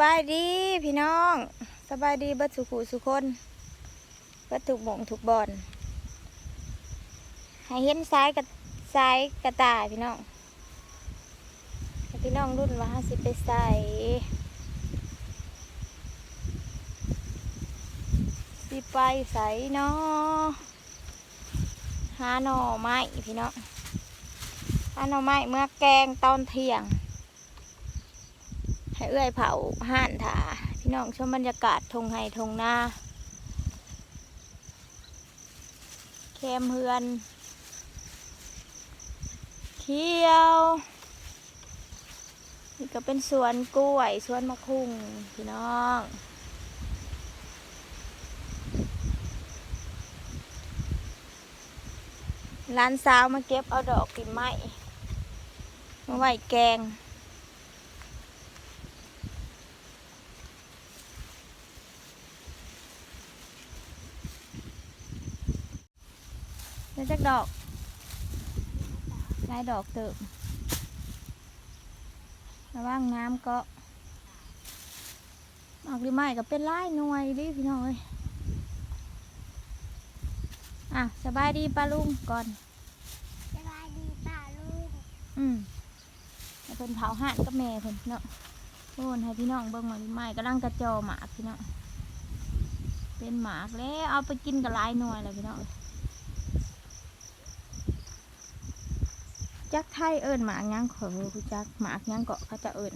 บายดีพี่น้องสบายดีบิดสุขุสุคนบิดถูกหมงถูกบอลให้เห็นซ้ายกับซ้ายกระตายพี่น้องพี่น้องรุ่นว่าสิไปใส่สิไปใส่เนาะหาหน่อไม้พี่น้องหาหน่อไม้เมื่อแกงตอนเที่ยง ให้เอื้อยเผาห่านถาพี่น้องชมบรรยากาศทงไห้ทงนาแคมเฮือน เขียว นี่ก็เป็นสวนกล้วย สวนมะคุงพี่น้องร้านสาวมาเก็บเอาดอกกิมไม้มาไหวแกง แล้วจักดอกได้ดอกเติมระว่างน้ำก็ออกหรือไม่ก็เป็นไล่หน่วยดิพี่น้องเอ้ยอะสบายดีป้าลุงก่อนสบายดีป่าลูกอืมให้เพิ่นเผาห่านกับแม่เพิ่นเนาะโอนให้พี่น้องเบิ่งหน่อยหรือไม่กำลังกระจอหมากพี่น้องเป็นหมากแล้วเอาไปกินกับหลายหน่วยเลยพี่น้อง จักไทยเอิญหมากยังขอรู้จักหมากยังเกาะเขาจะเอิญ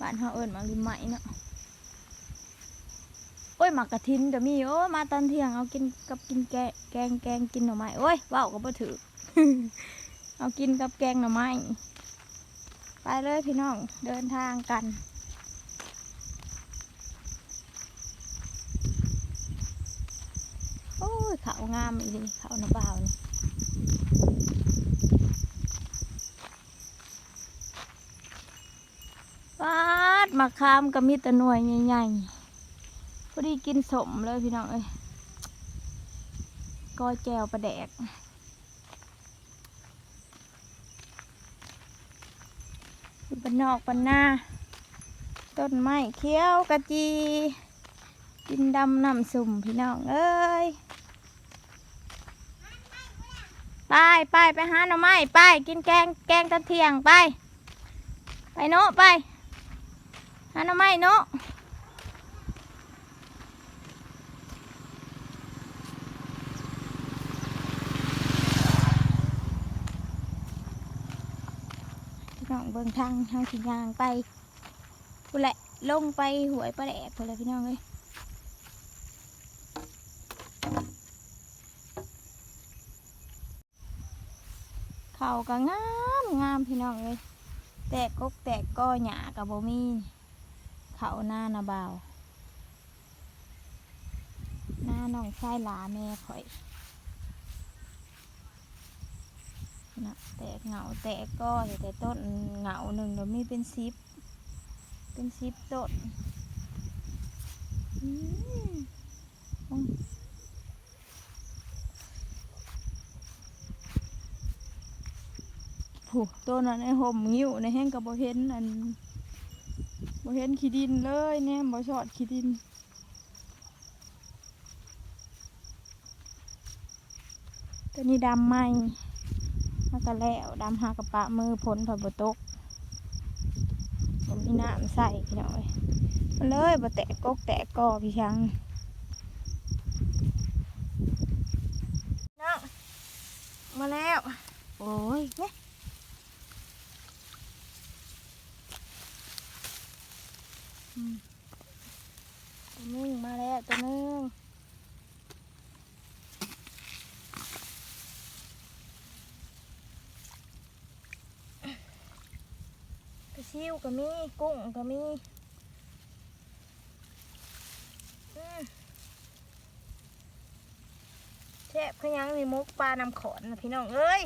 บ้านเขาเอิญหมากลิมไหมเนาะโอ้ยหมากกระทินก็มีโอ้มาตอนเที่ยงเอากินกับกินแกงแกงแกงกินหน่อไม้โอ้ยว่าวก็บ่ถือเอากินกับแกงหน่อไม้ไปเลยพี่น้องเดินทางกันโอ้ยเขางามอีหลีเขาหน้าบ่าวนี่ ปาดมะขามก็มีแต่หน่วยใหญ่ๆพอดีกินสมเลยพี่น้องเอ้ยก้อยแจวปลาแดกอยู่บนนอกบ้านนาต้นไม้เขียวกะจี กินดำน้ำสุ่มพี่น้องเอ้ย ไปไปไปหาหน่อไม้ไปกินแกงแกงตอนเทียงไป ไปโนไปหาหน่อไม้โนะพี่น้องเบิ่งทางทางสียางไปพูนแหละลงไปหวยปลาแดกพูนแหละพี่น้องเลย เขาก็งามงามพี่น้องเลยแตกกกแตกก้อหยากับบมีเขาหน้านาบาวหน้าน้องชายหลาแม่ข่อยนะแตกเหงาแตกก้อแต่ต้นเหงาหนึ่งเดี๋ยวมีเป็นซิปเป็นซิปต้นอืม ผูต้นนั้นไอ้ห่มงิ้วในแห้งกับบ่เห็นอันบ่เห็นขี้ดินเลยแน่บ่ชอดขี้ดินตัวนี้ดำไหมแล้วก็แล้วดำหากระปะมือผลผัดบตกผมมีน้ำใส่พี่น้อยมาเลยบ่แตกกกแตกกอพี่ช้างน้องมาแล้ว โอ้ยเนี่ยอืม ตัวนึงมาแล้วตัวนึงกระซิวก็มีกุ้งก็มีแซ่บขยังมีมุกปลานำขอนนะพี่น้องเอ้ย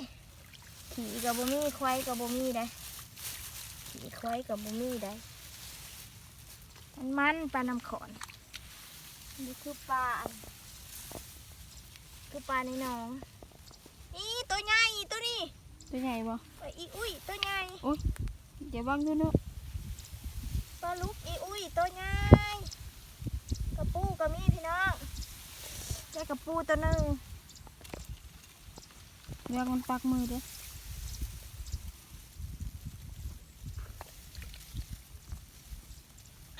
ขี่กับบมี่ควายกับบมี่ได้ขี่ควายกับบมี่ได้ มันมันปลานำขอนนี่คือปลาอันคือปลาในหนองอีตัวใหญ่ตัวนี้ตัวใหญ่บ่ไปอีอุ้ยตัวใหญ่เดี๋ยววางด้วยเนาะปลาลูกอีอุ้ยตัวใหญ่กระปูก็มีพี่น้องได้กระปูตัวหนึ่งเรียกมันปักมือเด้อ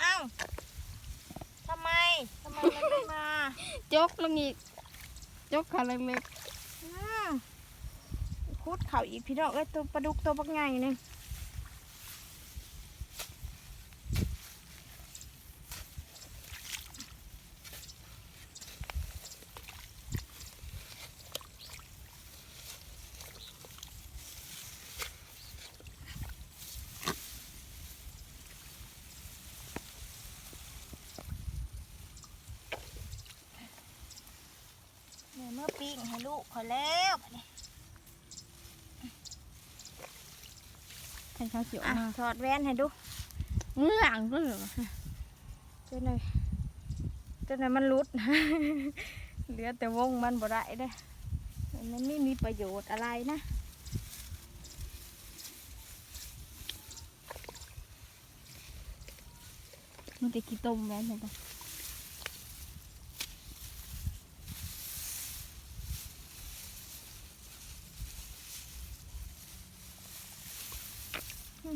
เอ้า ทำไมทำไมมันไม่มาจกลงอีก จกขาเล็กอืมคุดเข่าอีกพี่น้องเอ้ยตัวปลาดุกตัวบักใหญ่นี่เนี่ย มื่อปิ้งให้ลูกขอยแล้วบัดนี้ๆให้เขาเขียวอะมาถอดแว่นให้ดูเงื่องก็เหรอเจ้าหน่อยเจ้าหน่อยมันรุด เหลือแต่วงมันบ่ได้เด้อมันไม่มีประโยชน์อะไรนะมันจะขี้ต้มแม่นใช่ปะ โ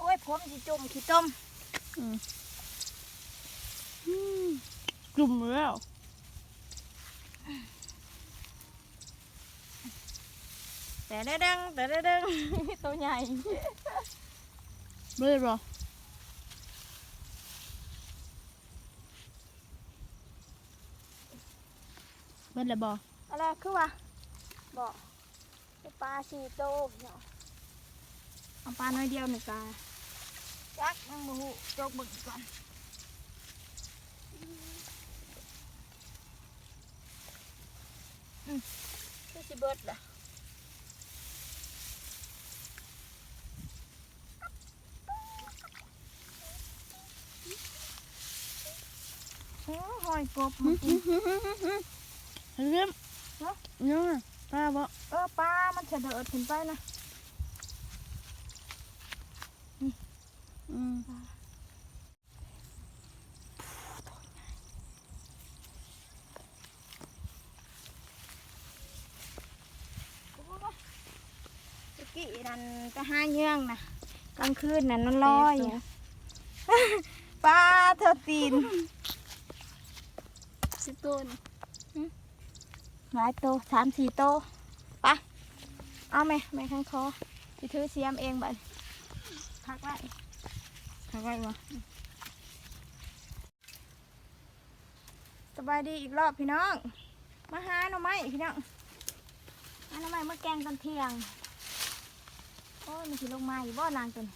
อ้ยผมสิจุ่มขี้ต้มอืมอืมกลุ่มแล้วแต่ได้ดังแต่ได้ดังตัวใหญ่เบื่อบ่เบื่อ แล้วบ่อะไรคือว่าบอกปลาชีโตเนาะเอาปลาน้อยเดียวหนึ่งปลาจักยังมูโจกบึกก่อนอืมคือสิเบิดล่ะโอ้หอยกบมันกิน เริ่มฮะเนาะป้าบ่เออปลา มันจะเดิดขึ้นไปนะอืมตะกี้นั่นไปห้าเยื่องนะกลางคืนนั่นมันลอยอยู่ปลาเธอตีนสิต้น หลายโตสามสี่โตปะเอาไหมไหมข้างคอที่ถือเสียมเองบัดพักไว้ทำไว้บ่สบายดีอีกรอบพี่น้อง มาหาหน่อไม้พี่น้องหาหน่อไม้เมื่อแกงตอนเที่ยง โอ้ยมันสิลงมาอยู่บ่นางตัวนี้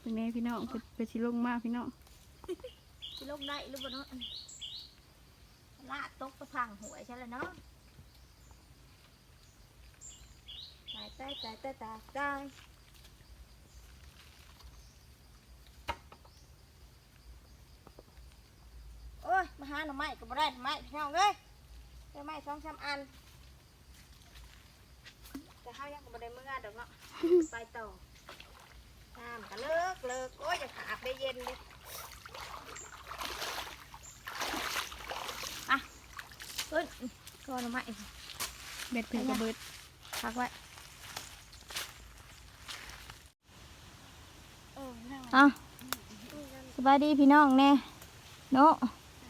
เป็นไงพี่น้องเป็นเป็นชิลงมากพี่น้องสิลงได้หรือบ่เนาะ ลาดตกกระพังหวยใช่แล้วเนาะตายตายตายตายตายตายโอ้ย มาหาหน่อไม้ก็บ่ได้หน่อไม้พี่น้องเอ้ยได้ไม้สองสามอัน แต่เฮายังก็บ่ได้มื้อดอกเนาะ ไปต่อน้ำก็เลิกเลิกโอ้ยอย่าขาดได้เย็นเลย เฮ้ยก็หน่อไม้เบ็ดเพิ่นกระเบิดพักไว้เออนั่งเอาสบายดีพี่น้องแน่โนส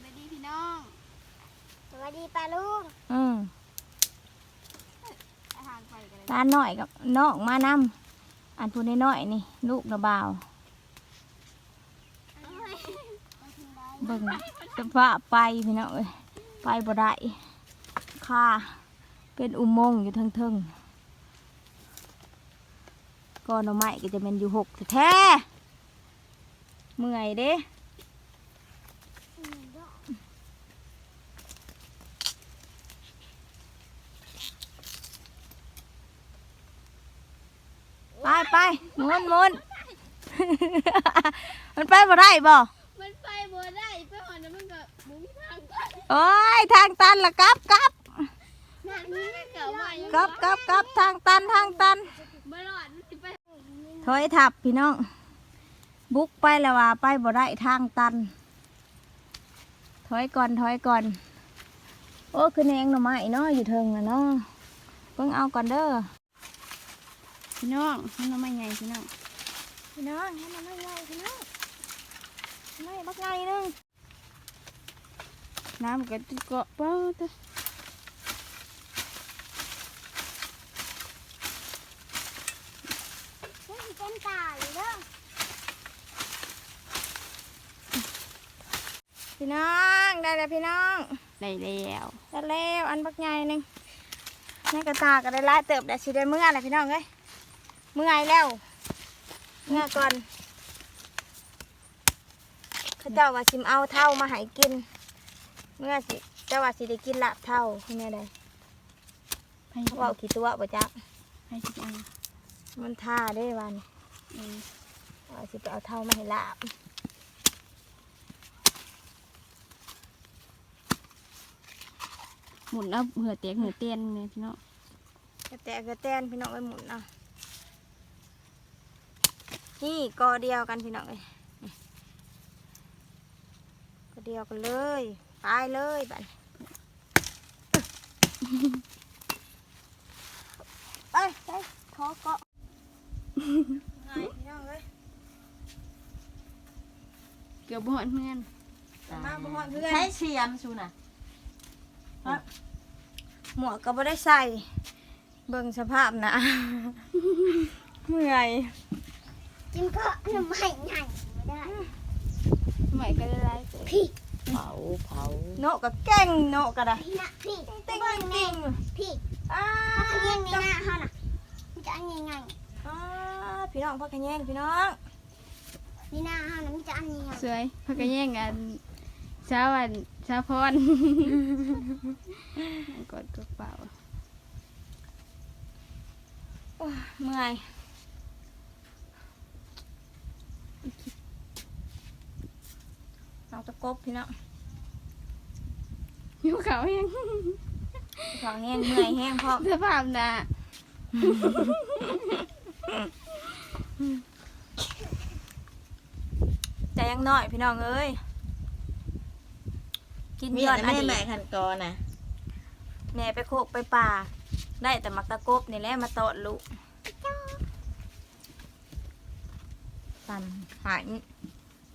วัสดีพี่น้องสวัสดีป้าลุงอืมอาหารไปกันเลยร้านหน่อยกับน้องมานำอันพูดน้อยๆนี่ ลูกระบ่าวเบิ่งสภาพไปพี่น้องเอ้ยไป บ่ได้ค่ะ เป็นอุโมงค์อยู่เทิงๆก็หน่อไม้ก็จะเป็นอยู่หกแท้เมื่อยเด้ไปไปมุนมุนมันไปบ่ได้บ่ มันไปบ่ได้ไปหอนแล้วมันก็บ่มีทางไป โอ้ยทางตันละกลับกลับหน้านี้เก่าใหม่กลับกลับกลับทางตันทางตันไม่รอดสิไปถอยทับพี่น้อง บุกไปแล้วว่าไปบ่ได้ทางตัน ถอยก่อนถอยก่อน โอ้คือแนงหน่อไม้เนาะอยู่เทิงนะเนาะเพิ่งเอาก่อนเด้อพี่น้องมันน้ำไม่ไงพี่น้องพี่น้องให้มันไม่ใหญ่พี่น้องไม่บักไงนึง น้ำก็ติดเกาะเป้าเด้อนี่เป็นตาเลยเด้อพี่น้องได้แล้วพี่น้องได้แล้วได้แล้วอันบักไงนึงแม่กระตาก็ได้หลายเติบได้สิได้เมื่อไรพี่น้องเอ้ยเมื่อยแล้วเมื่อก่อนเขาเจ้าว่าสิมเอาเท่ามาให้กิน เมื่อสิเจ้าว่าสิได้กินลาบเท่าคุณแม่ได้ให้เขาบอกกี่ตัวบ่จ๊ะให้สิเอามันท่าได้วันเออว่าสิไปเอาเท่ามาให้ลาบหมุนเอาเหือแตกเหือเตียนเลยพี่น้องกระแตกกระแตนพี่น้องไปหมุนเอานี่กอเดียวกันพี่น้องเลยนี่กอเดียวกันเลย ไปเลยบัดนี้ไปไปขอเกาะง่ายพี่น้องเลยเกี่ยวบ่หอนเพื่อนมาบ่ฮอดเพื่อนใช้เชียมชูน่ะหมวกก็บ่ได้ใส่ เบิ่งสภาพนะ เมื่อยจิ้มก็หน่อไม้ใหญ่ไม่ได้ใหม่ก็ได้ไล่เตะพี่ เผาเผาโนก็เก่งโนก็ได้พี่นะพี่ติ๊งเบิ่งติ๊แม่งพี่อ้าถ้าขยี้ในหน้าเขาน่ะมันจะอันยังไงอ้าพี่น้องพ่อขะแยงพี่น้องในหน้าเขาน่ะมันจะอันยังไงสวยพักกันแย่งกันเช้าวันเช้าพรกดกระเป๋าโอ้ยเมื่อย เอาตะกบพี่น้องหิวเขาวแห้งขอแห้งเมื่อยแห้งพ่อสภาพน่ะใจยังน้อยพี่น้องเอ้ยกินมีย้อนอันอแม่ดีแม่ตขันกอน่ะแม่ไปโคกไปป่า ได้แต่มักตะกบนี่แหละมาตอดลูกปั่นหาย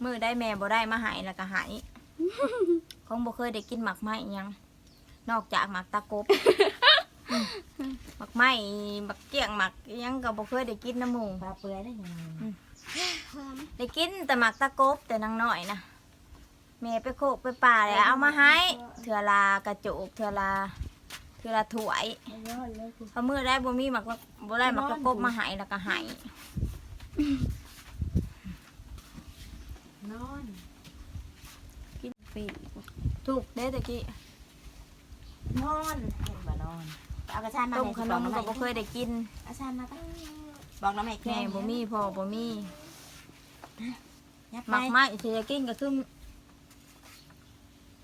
มือได้แม่บ่ได้มาหายแล้วก็หาย คงบ่เคยได้กินหมักไม้อิหยัง นอกจากหมักตะกบอืมหมักไม้หมักเกี้ยงหมักอิหยังก็บ่เคยได้กินน้ำหมู ปลาเปื่อยได้ยังไงหอมได้กินแต่หมักตะกบแต่นางน้อยนะแม่ไปโคกไปป่าเลยเอามาให้ เถื่อลากระจุกเถื่อลาเถื่อลาถวยพอมือได้บ่มีหมักบ่ได้หมักตะกบมาให้แล้วก็ให้ นอนปีกถูกเด้ตะกี้นอนเห็นบ่นอนเอากระชานมาต้มให้ขสินบอกมน้ำก็แม่บ่เคยได้กินเอาชานมาปะบอกน้ำแม่แกแม่งบ่มีพ่อบ่มียับหไปมักไม้เสียกินก็คือ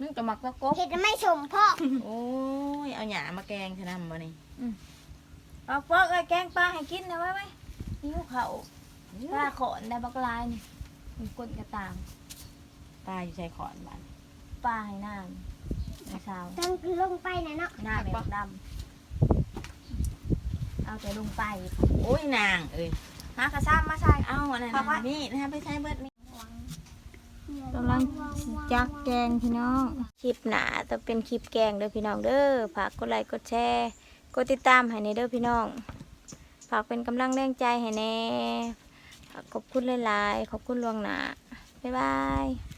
นึกแต่หมักตะกบเห็ดไม่ชมพ่อโอ้ยเอาหยามาแกงชะนำบ่นี่เอาเฟิกเอ้ยแกงปลาให้กินนะไว้ไว้หิวเขาวปลาขอนได้บักลายนี่ มันก้นกระต่างปลาอยู่ชายขอนบ้านปลาให้น้ำในเช้าต้องลงไปนะเนาะหน้าแบบดำเอาแต่ลงไปโอ้ยนางเอ้ยหากระซ้ำมาใส่เอาอันนั้นปลาไว้น่ะนี่นะไปใช้เบิดนี่กำลังจักแกงพี่น้อง คลิปหนาจะเป็นคลิปแกงเด้อพี่น้องเด้อฝากกดไลค์กดแชร์กดติดตามให้ในเด้อพี่น้องฝากเป็นกำลังแรงใจให้แน่ฝาก ขอบคุณหลายๆ ขอบคุณลวงหนาบ๊ายบาย